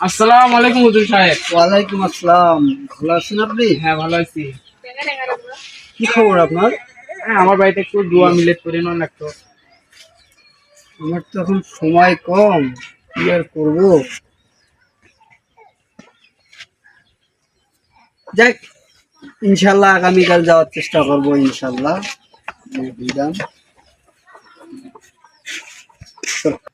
আসসালামু আলাইকুম হুজুর সাহেব। ওয়ালাইকুম আসসালাম। ভালো আছেন আপনি? হ্যাঁ ভালো আছি। কি খবর আপনার? হ্যাঁ আমার বাড়িতে একটু দোয়া মিলেট করে নেন একটু। আমার তো এখন সময় কম। কি আর করব? যাক ইনশাল্লাহ আগামীকাল যাওয়ার চেষ্টা করব ইনশাল্লাহ বুঝলাম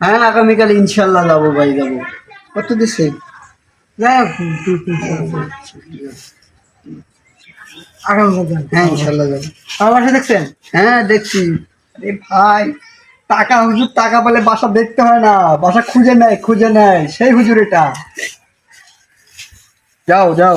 হ্যাঁ আগামীকাল ইনশাল্লাহ যাব ভাই যাব। কত দিছে? হ্যাঁ ইনশাল্লাহ দেখছেন? হ্যাঁ দেখছি। আরে ভাই, টাকা, হুজুর টাকা বাসা দেখতে হয় না। বাসা খুঁজে নেয় খুঁজে নেয়। সেই হুজুর এটা। যাও যাও।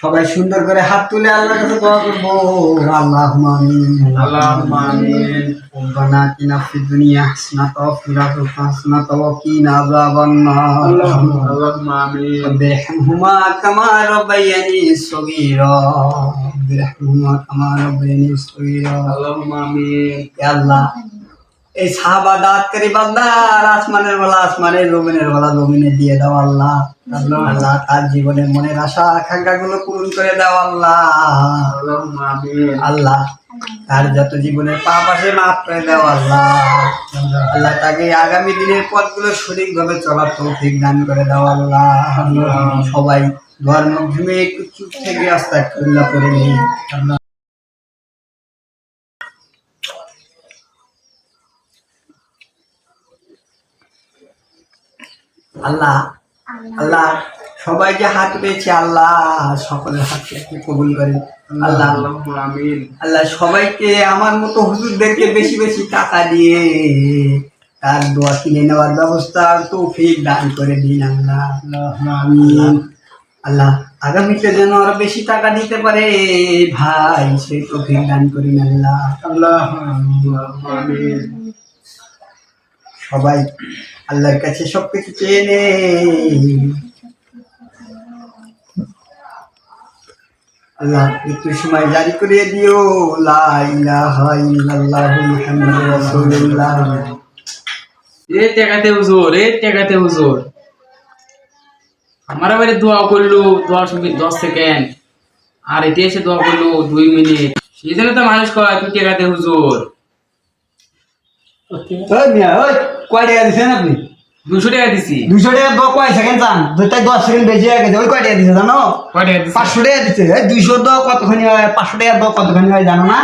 সবাই সুন্দর করে হাত তুলে আল্লাহর কাছে দোয়া করবো আল্লাহুম্মা আমিন আল্লাহুম্মা আমিন। ربنا آتنا في الدنيا حسنة وفي الآخرة حسنة وقنا عذاب النار আল্লাহুম্মা আমিন رب ارحمهما كما ربياني صغيرا رب ارحمهما كما ربياني صغيرا আল্লাহুম্মা আমিন হে আল্লাহ এই সাহাবা দাঁত করি বান্দার আসমানের বেলা আসমানের জমিনের বেলা জমিনে দিয়ে দাও আল্লাহ। আল্লাহ তার জীবনের মনের আশা আকাঙ্ক্ষা গুলো পূরণ করে দাও আল্লাহ। আল্লাহ তার যত জীবনের পাপ আছে মাফ করে দাও আল্লাহ। আল্লাহ তাকে আগামী দিনের পথগুলো সঠিকভাবে চলার তৌফিক দান করে দাও আল্লাহ। সবাই দোয়ার মাধ্যমে একটু চুপ থেকে আস্তে আল্লাহ করে নেই আল্লাহ। আল্লাহ। সবাই যে হাত পেয়েছে আল্লাহ সকলের হাতকে আপনি কবুল করেন। আল্লাহ আমিন। আল্লাহ সবাইকে আমার মতো হুজুরদেরকে বেশি বেশি টাকা দিয়ে তার দোয়া কিনে নেওয়ার ব্যবস্থা তৌফিক দান করে দিন আল্লাহ। আমিন। আল্লাহ আগামীতে যেন আরও বেশি টাকা দিতে পারে ভাই সেই তৌফিক দান করিন আল্লাহ। আল্লাহ আমিন। সবাই আল্লাহর কাছে সবকিছু চেয়ে নে আল্লাহ একটু সময় জারি করে দিও। লা ইলাহা ইল্লাল্লাহু মুহাম্মাদুর রাসূলুল্লাহ। এ টেকাতে হুজুর এ টেকাতে হুজুর। আমার বাড়ি দোয়া করল দশ মিনিট দশ সেকেন্ড। আর এতে এসে দোয়া করল দুই মিনিট। সেই জন্য তো মানুষ কয় তুই টেকাতে হুজুর। ওই মিয়া ওই। কয় টাকা দিছেন আপনি দুশো টাকা দিছি দুশো টাকা দশ কয় সেকেন্ড চান দুটাই দশ সেকেন্ড বেশি হয়ে গেছে ওই কয় টাকা দিছে জানো কয় টাকা দিছি পাঁচশো টাকা দিচ্ছে এই দুইশো দশ কতখানি হয় পাঁচশো টাকা দশ কতখানি হয় জানো না